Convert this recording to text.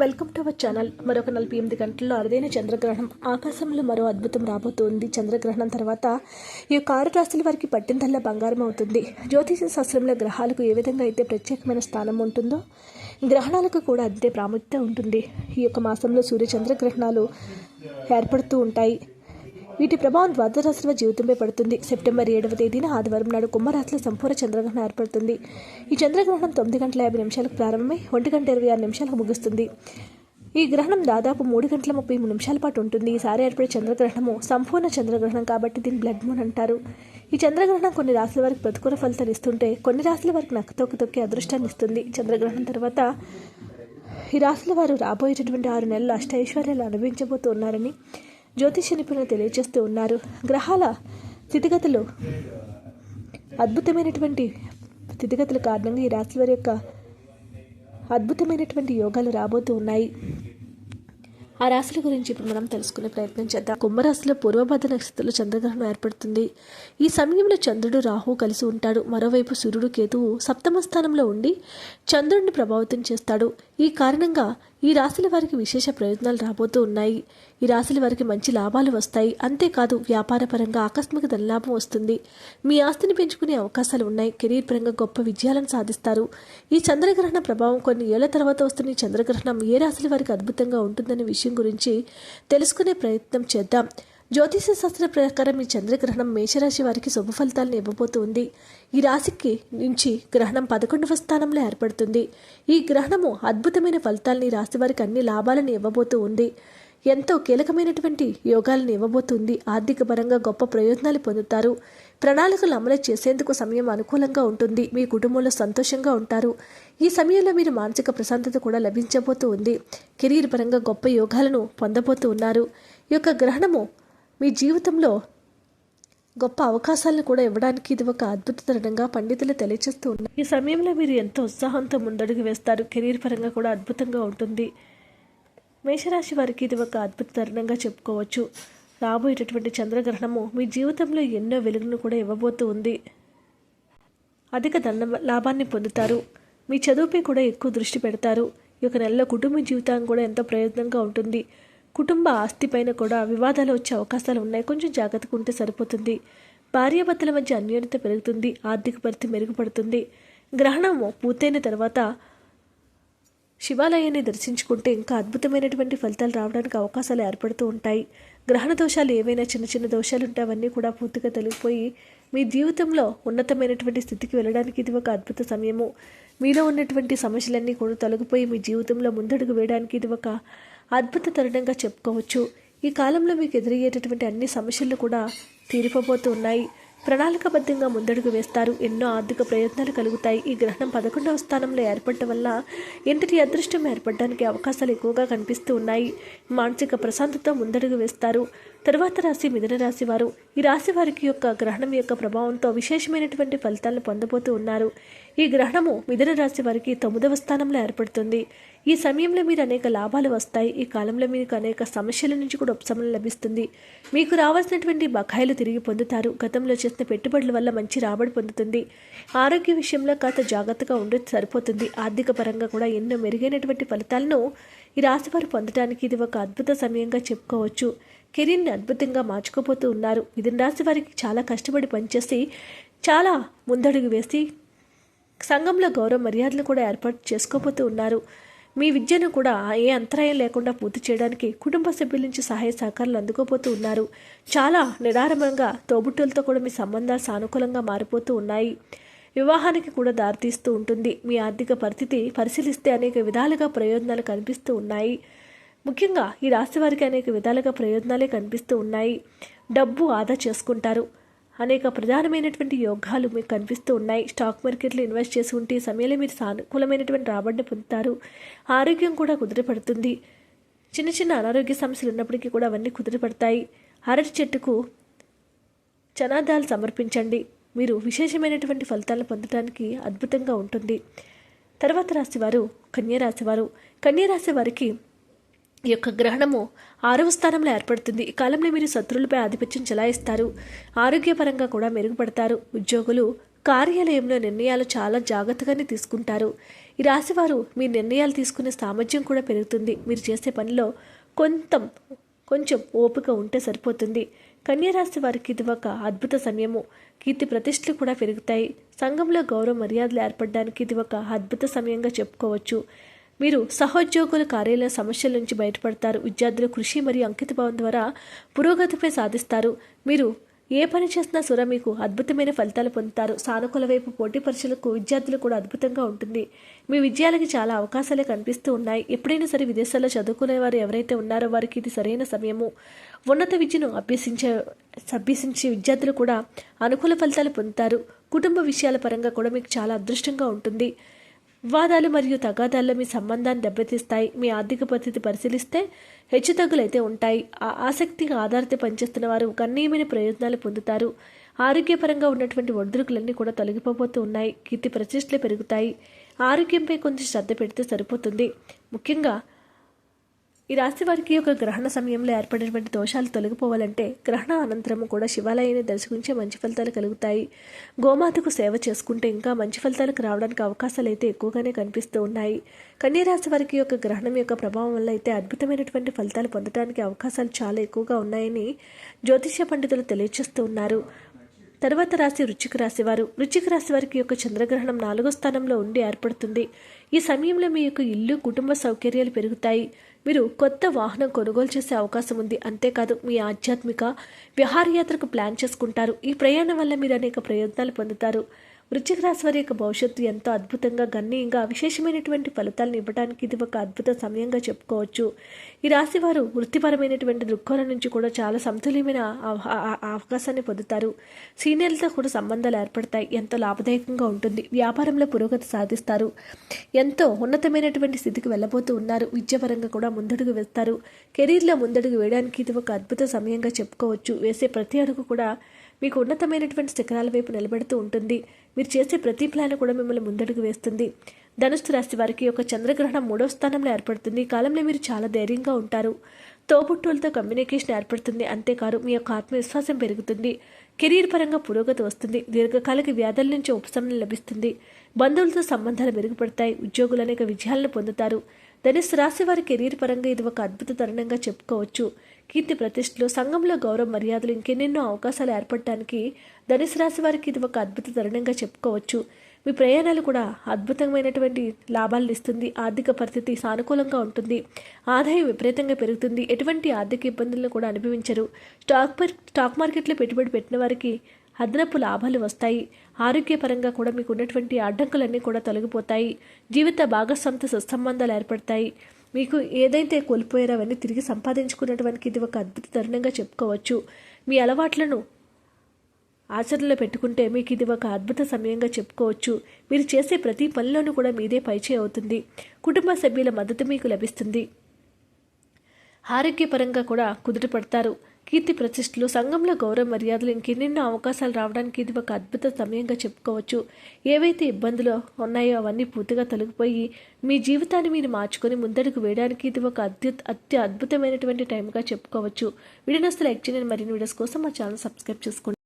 Welcome to our channel. మరొక నలభై ఎనిమిది గంటల్లో అరుదైన చంద్రగ్రహణం. ఆకాశంలో మరో అద్భుతం రాబోతోంది చంద్రగ్రహణం తర్వాత ఈ యొక్క ఆరు రాశుల వారికి పట్టిందల్లా బంగారం అవుతుంది. జ్యోతిష శాస్త్రంలో గ్రహాలకు ఏ విధంగా అయితే ప్రత్యేకమైన స్థానం ఉంటుందో గ్రహణాలకు కూడా అంతే ప్రాముఖ్యత ఉంటుంది. ఈ యొక్క మాసంలో సూర్య చంద్రగ్రహణాలు ఏర్పడుతూ ఉంటాయి. వీటి ప్రభావం ద్వాదశ రాశుల జీవితంపై పడుతుంది. సెప్టెంబర్ ఏడవ తేదీన ఆదివారం నాడు కుంభరాశిలో సంపూర్ణ చంద్రగ్రహణం ఏర్పడుతుంది. ఈ చంద్రగ్రహణం తొమ్మిది గంటల యాభై నిమిషాలకు ప్రారంభమై ఒంటి గంట ఇరవై ఆరు నిమిషాలకు ముగుస్తుంది. ఈ గ్రహణం దాదాపు మూడు గంటల ముప్పై మూడు నిమిషాల పాటు ఉంటుంది. ఈసారి ఏర్పడే చంద్రగ్రహణము సంపూర్ణ చంద్రగ్రహణం కాబట్టి దీన్ని బ్లడ్ మూన్ అంటారు. ఈ చంద్రగ్రహణం కొన్ని రాశుల వారికి ప్రతికూల ఫలితాలు ఇస్తుంటే కొన్ని రాశుల వారికి నక్కతొక్క తొక్కి అదృష్టాన్ని ఇస్తుంది. చంద్రగ్రహణం తర్వాత ఈ రాశుల వారు రాబోయేటటువంటి ఆరు నెలలు అష్టైశ్వర్యాలు అనుభవించబోతున్నారని జ్యోతిష నిపుణులు తెలియజేస్తూ ఉన్నారు. గ్రహాల స్థితిగతులు అద్భుతమైనటువంటి స్థితిగతుల కారణంగా ఈ రాశుల వారి యొక్క అద్భుతమైనటువంటి యోగాలు రాబోతూ ఉన్నాయి. ఆ రాశుల గురించి ఇప్పుడు మనం తెలుసుకునే ప్రయత్నం చేద్దాం. కుంభరాశిలో పూర్వభద్ర నక్షత్రంలో చంద్రగ్రహణం ఏర్పడుతుంది. ఈ సమయంలో చంద్రుడు రాహు కలిసి ఉంటాడు. మరోవైపు సూర్యుడు కేతువు సప్తమ స్థానంలో ఉండి చంద్రుడిని ప్రభావితం చేస్తాడు. ఈ కారణంగా ఈ రాశుల వారికి విశేష ప్రయోజనాలు రాబోతూ ఉన్నాయి. ఈ రాశుల వారికి మంచి లాభాలు వస్తాయి. అంతేకాదు వ్యాపారపరంగా ఆకస్మిక ధనలాభం వస్తుంది. మీ ఆస్తిని పెంచుకునే అవకాశాలు ఉన్నాయి. కెరీర్ పరంగా గొప్ప విజయాలను సాధిస్తారు. ఈ చంద్రగ్రహణ ప్రభావం కొన్ని ఏళ్ళ తర్వాత వస్తున్న ఈ చంద్రగ్రహణం ఏ రాశుల వారికి అద్భుతంగా ఉంటుందనే విషయం గురించి తెలుసుకునే ప్రయత్నం చేద్దాం. జ్యోతిష శాస్త్ర ప్రకారం ఈ చంద్రగ్రహణం మేషరాశి వారికి శుభ ఫలితాలను ఇవ్వబోతుంది. ఈ రాశికి నుంచి గ్రహణం పదకొండవ స్థానంలో ఏర్పడుతుంది. ఈ గ్రహణము అద్భుతమైన ఫలితాలని రాశి వారికి అన్ని లాభాలను ఇవ్వబోతూ ఉంది ఎంతో కీలకమైనటువంటి యోగాలను ఇవ్వబోతుంది. ఆర్థిక పరంగా గొప్ప ప్రయోజనాలు పొందుతారు. ప్రణాళికలు అమలు చేసేందుకు సమయం అనుకూలంగా ఉంటుంది. మీ కుటుంబంలో సంతోషంగా ఉంటారు. ఈ సమయంలో మీరు మానసిక ప్రశాంతత కూడా లభించబోతూ ఉంది కెరీర్ పరంగా గొప్ప యోగాలను పొందబోతూ ఉన్నారు ఈ యొక్క గ్రహణము మీ జీవితంలో గొప్ప అవకాశాలను కూడా ఇవ్వడానికి ఇది ఒక అద్భుత తరుణంగా పండితులు తెలియజేస్తూ ఉన్నారు. ఈ సమయంలో మీరు ఎంతో ఉత్సాహంతో ముందడుగు వేస్తారు. కెరీర్ పరంగా కూడా అద్భుతంగా ఉంటుంది. మేషరాశి వారికి ఇది ఒక అద్భుత తరుణంగా చెప్పుకోవచ్చు. రాబోయేటటువంటి చంద్రగ్రహణము మీ జీవితంలో ఎన్నో వెలుగును కూడా ఇవ్వబోతూ ఉంది. అధిక ధన లాభాన్ని పొందుతారు. మీ చదువుపై కూడా ఎక్కువ దృష్టి పెడతారు. ఈ యొక్క నెలలో కుటుంబ జీవితం కూడా ఎంతో ప్రయోజనంగా ఉంటుంది. కుటుంబ ఆస్తిపైన కూడా వివాదాలు వచ్చే అవకాశాలు ఉన్నాయి. కొంచెం జాగ్రత్తగా ఉంటే సరిపోతుంది. భార్యాభర్తల మధ్య అన్యోన్యత పెరుగుతుంది. ఆర్థిక పరిస్థితి మెరుగుపడుతుంది. గ్రహణము పూర్తయిన తర్వాత శివాలయాన్ని దర్శించుకుంటే ఇంకా అద్భుతమైనటువంటి ఫలితాలు రావడానికి అవకాశాలు ఏర్పడుతూ ఉంటాయి. గ్రహణ దోషాలు ఏవైనా చిన్న చిన్న దోషాలు ఉంటే అవన్నీ కూడా పూర్తిగా తొలగిపోయి మీ జీవితంలో ఉన్నతమైనటువంటి స్థితికి వెళ్ళడానికి ఇది ఒక అద్భుత సమయము. మీలో ఉన్నటువంటి సమస్యలన్నీ కూడా తొలగిపోయి మీ జీవితంలో ముందడుగు వేయడానికి ఇది ఒక అద్భుత తరుణంగా చెప్పుకోవచ్చు. ఈ కాలంలో మీకు ఎదురయ్యేటటువంటి అన్ని సమస్యలు కూడా తీరిపోబోతూ ఉన్నాయి. ప్రణాళికబద్ధంగా ముందడుగు వేస్తారు. ఎన్నో ఆర్థిక ప్రయత్నాలు కలుగుతాయి. ఈ గ్రహణం పదకొండవ స్థానంలో ఏర్పడటం వల్ల ఇంటికి అదృష్టం ఏర్పడడానికి అవకాశాలు ఎక్కువగా కనిపిస్తూ ఉన్నాయి. మానసిక ప్రశాంతత ముందడుగు వేస్తారు. తరువాత రాశి మిథున రాశి వారు. ఈ రాశి వారికి యొక్క గ్రహణం యొక్క ప్రభావంతో విశేషమైనటువంటి ఫలితాలను పొందబోతూ ఉన్నారు. ఈ గ్రహణము మిథున రాశి వారికి తొమ్మిదవ స్థానంలో ఏర్పడుతుంది. ఈ సమయంలో మీరు అనేక లాభాలు వస్తాయి. ఈ కాలంలో మీకు అనేక సమస్యల నుంచి కూడా ఉపశమనం లభిస్తుంది. మీకు రావాల్సినటువంటి బకాయిలు తిరిగి పొందుతారు. గతంలో చేసిన పెట్టుబడుల వల్ల మంచి రాబడి పొందుతుంది. ఆరోగ్య విషయంలో కాస్త జాగ్రత్తగా ఉండే సరిపోతుంది. ఆర్థిక పరంగా కూడా ఎన్నో మెరుగైనటువంటి ఫలితాలను ఈ రాశివారు పొందడానికి ఇది ఒక అద్భుత సమయంగా చెప్పుకోవచ్చు. కెరీర్ని అద్భుతంగా మార్చుకోపోతూ ఉన్నారు. మిథున రాశి వారికి చాలా కష్టపడి పనిచేసి చాలా ముందడుగు వేసి సంఘంలో గౌరవ మర్యాదలు కూడా ఏర్పాటు చేసుకోబోతూ ఉన్నారు. మీ విద్యను కూడా ఏ అంతరాయం లేకుండా పూర్తి చేయడానికి కుటుంబ సభ్యుల నుంచి సహాయ సహకారాలు అందుకోబోతూ ఉన్నారు. చాలా నిడారంభంగా తోబుట్టులతో కూడా మీ సంబంధాలు సానుకూలంగా మారిపోతూ ఉన్నాయి. వివాహానికి కూడా దారితీస్తూ ఉంటుంది. మీ ఆర్థిక పరిస్థితి పరిశీలిస్తే అనేక విధాలుగా ప్రయోజనాలు కనిపిస్తూ ఉన్నాయి. ముఖ్యంగా ఈ రాశి వారికి అనేక విధాలుగా ప్రయోజనాలే కనిపిస్తూ ఉన్నాయి. డబ్బు ఆదా చేసుకుంటారు. అనేక ప్రధానమైనటువంటి యోగాలు మీకు కనిపిస్తూ ఉన్నాయి. స్టాక్ మార్కెట్లో ఇన్వెస్ట్ చేసి ఉంటే ఈ సమయంలో మీరు సానుకూలమైనటువంటి రాబడిని పొందుతారు. ఆరోగ్యం కూడా కుదిరిపడుతుంది చిన్న చిన్న అనారోగ్య సమస్యలు ఉన్నప్పటికీ కూడా అవన్నీ కుదిరిపడతాయి అరటి చెట్టుకు చనాదాలు సమర్పించండి. మీరు విశేషమైనటువంటి ఫలితాలను పొందడానికి అద్భుతంగా ఉంటుంది. తర్వాత రాశివారు కన్యరాశివారు కన్యరాశి వారికి ఈ యొక్క గ్రహణము ఆరవ స్థానంలో ఏర్పడుతుంది. ఈ కాలంలో మీరు శత్రువులపై ఆధిపత్యం చెలాయిస్తారు. ఆరోగ్యపరంగా కూడా మెరుగుపడతారు. ఉద్యోగులు కార్యాలయంలో నిర్ణయాలు చాలా జాగ్రత్తగానే తీసుకుంటారు. ఈ రాశివారు మీ నిర్ణయాలు తీసుకునే సామర్థ్యం కూడా పెరుగుతుంది. మీరు చేసే పనిలో కొంత కొంచెం ఓపిక ఉంటే సరిపోతుంది. కన్యరాశి వారికి ఇది ఒక అద్భుత సమయము. కీర్తి ప్రతిష్టలు కూడా పెరుగుతాయి. సంఘంలో గౌరవ మర్యాదలు ఏర్పడడానికి ఇది ఒక అద్భుత సమయంగా చెప్పుకోవచ్చు. మీరు సహోద్యోగుల కార్యాలయ సమస్యల నుంచి బయటపడతారు. విద్యార్థులు కృషి మరియు అంకితభావం ద్వారా పురోగతిపై సాధిస్తారు. మీరు ఏ పని చేసినా సుర మీకు అద్భుతమైన ఫలితాలు పొందుతారు. సానుకూల వైపు పోటీ పరీక్షలకు విద్యార్థులు కూడా అద్భుతంగా ఉంటుంది. మీ విజయాలకి చాలా అవకాశాలే కనిపిస్తూ ఉన్నాయి. ఎప్పుడైనా సరే విదేశాల్లో చదువుకునే వారు ఎవరైతే ఉన్నారో వారికి ఇది సరైన సమయము. ఉన్నత విద్యను అభ్యసించే అభ్యసించే విద్యార్థులు కూడా అనుకూల ఫలితాలు పొందుతారు. కుటుంబ విషయాల పరంగా కూడా మీకు చాలా అదృష్టంగా ఉంటుంది. వివాదాలు మరియు తగాదాల్లో మీ సంబంధాన్ని దెబ్బతీస్తాయి. మీ ఆర్థిక పరిస్థితి పరిశీలిస్తే హెచ్చుతగ్గులైతే ఉంటాయి. ఆ ఆసక్తిగా ఆధారిత పనిచేస్తున్న వారు గణనీయమైన ప్రయోజనాలు పొందుతారు. ఆరోగ్యపరంగా ఉన్నటువంటి ఒడిదుడుకులన్నీ కూడా తొలగిపోబోతూ ఉన్నాయి. కీర్తి ప్రతిష్టలు పెరుగుతాయి. ఆరోగ్యంపై కొంచెం శ్రద్ధ పెడితే సరిపోతుంది. ముఖ్యంగా ఈ రాశి వారికి ఒక గ్రహణ సమయంలో ఏర్పడినటువంటి దోషాలు తొలగిపోవాలంటే గ్రహణ అనంతరము కూడా శివాలయాన్ని దర్శించే మంచి ఫలితాలు కలుగుతాయి. గోమాతకు సేవ చేసుకుంటే ఇంకా మంచి ఫలితాలకు రావడానికి అవకాశాలు అయితే ఎక్కువగానే కనిపిస్తూ ఉన్నాయి. కన్యరాశి వారికి యొక్క గ్రహణం యొక్క ప్రభావం వల్ల అయితే అద్భుతమైనటువంటి ఫలితాలు పొందడానికి అవకాశాలు చాలా ఎక్కువగా ఉన్నాయని జ్యోతిష్య పండితులు తెలియజేస్తూ ఉన్నారు. తర్వాత రాశి వృచ్చిక రాశివారు వృచ్చిక రాశి వారికి యొక్క చంద్రగ్రహణం నాలుగో స్థానంలో ఉండి ఏర్పడుతుంది. ఈ సమయంలో మీ యొక్క ఇల్లు కుటుంబ సౌకర్యాలు పెరుగుతాయి. మీరు కొత్త వాహనం కొనుగోలు చేసే అవకాశం ఉంది. అంతేకాదు మీ ఆధ్యాత్మిక విహారయాత్రకు ప్లాన్ చేసుకుంటారు. ఈ ప్రయాణం వల్ల మీరు అనేక ప్రయోజనాలు పొందుతారు. వృశ్చిక రాశి వారి యొక్క భవిష్యత్తు ఎంతో అద్భుతంగా గణనీయంగా విశేషమైనటువంటి ఫలితాలను ఇవ్వడానికి ఇది ఒక అద్భుత సమయంగా చెప్పుకోవచ్చు. ఈ రాశి వారు వృత్తిపరమైనటువంటి దృక్కోణం నుంచి కూడా చాలా సమతుల్యమైన అవకాశాన్ని పొందుతారు. సీనియర్లతో కూడా సంబంధాలు ఏర్పడతాయి. ఎంతో లాభదాయకంగా ఉంటుంది. వ్యాపారంలో పురోగతి సాధిస్తారు. ఎంతో ఉన్నతమైనటువంటి స్థితికి వెళ్ళబోతూ ఉన్నారు. విద్యాపరంగా కూడా ముందడుగు వేస్తారు. కెరీర్లో ముందడుగు వేయడానికి ఇది ఒక అద్భుత సమయంగా చెప్పుకోవచ్చు. వేసే ప్రతి అడుగు కూడా మీకు ఉన్నతమైనటువంటి శిఖరాల వైపు నిలబెడుతూ ఉంటుంది. మీరు చేసే ప్రతి ప్లాన్ కూడా మిమ్మల్ని ముందడుగు వేస్తుంది. ధనుస్సు రాశి వారికి ఒక చంద్రగ్రహణం మూడవ స్థానంలో ఏర్పడుతుంది. ఈ కాలంలో మీరు చాలా ధైర్యంగా ఉంటారు. తోబుట్టులతో కమ్యూనికేషన్ ఏర్పడుతుంది. అంతేకాదు మీ యొక్క ఆత్మవిశ్వాసం పెరుగుతుంది. కెరీర్ పరంగా పురోగతి వస్తుంది. దీర్ఘకాలిక వ్యాధుల నుంచి ఉపశమనం లభిస్తుంది. బంధువులతో సంబంధాలు మెరుగుపడతాయి. ఉద్యోగులు అనేక విజయాలను పొందుతారు. ధనుసు రాశి వారి కెరీర్ పరంగా ఇది ఒక అద్భుత తరుణంగా చెప్పుకోవచ్చు. కీర్తి ప్రతిష్టలు సంఘంలో గౌరవ మర్యాదలు ఇంకెన్నెన్నో అవకాశాలు ఏర్పడటానికి ధనుసు రాశి వారికి ఇది ఒక అద్భుత తరుణంగా చెప్పుకోవచ్చు. మీ ప్రయాణాలు కూడా అద్భుతమైనటువంటి లాభాలను ఇస్తుంది. ఆర్థిక పరిస్థితి సానుకూలంగా ఉంటుంది. ఆదాయం విపరీతంగా పెరుగుతుంది. ఎటువంటి ఆర్థిక ఇబ్బందులను కూడా అనుభవించరు. స్టాక్ మార్- స్టాక్ మార్కెట్లో పెట్టుబడి పెట్టిన వారికి అదనపు లాభాలు వస్తాయి. ఆరోగ్యపరంగా కూడా మీకు ఉన్నటువంటి అడ్డంకులన్నీ కూడా తొలగిపోతాయి. జీవిత భాగస్వామితో సుసంబంధాలు ఏర్పడతాయి. మీకు ఏదైతే కోల్పోయారో అవన్నీ తిరిగి సంపాదించుకున్నటువంటి ఇది ఒక అద్భుత తరుణంగా చెప్పుకోవచ్చు. మీ అలవాట్లను ఆచరణలో పెట్టుకుంటే మీకు ఇది ఒక అద్భుత సమయంగా చెప్పుకోవచ్చు. మీరు చేసే ప్రతి పనిలోనూ కూడా మీదే పైచే అవుతుంది. కుటుంబ సభ్యుల మద్దతు మీకు లభిస్తుంది. ఆరోగ్యపరంగా కూడా కుదుట పడతారు. కీర్తి ప్రతిష్టలు సంఘంలో గౌరవ మర్యాదలు ఇంకెన్నెన్నో అవకాశాలు రావడానికి ఇది ఒక అద్భుత సమయంగా చెప్పుకోవచ్చు. ఏవైతే ఇబ్బందులు ఉన్నాయో అవన్నీ పూర్తిగా తొలగిపోయి మీ జీవితాన్ని మీరు మార్చుకొని ముందడుగు వేయడానికి ఇది ఒక అద్భుత అత్య అద్భుతమైనటువంటి టైంగా చెప్పుకోవచ్చు వీడియోస్ లైక్ చేయండి. మరిన్ని వీడియోస్ కోసం మా ఛానల్ సబ్స్క్రైబ్ చేసుకోండి.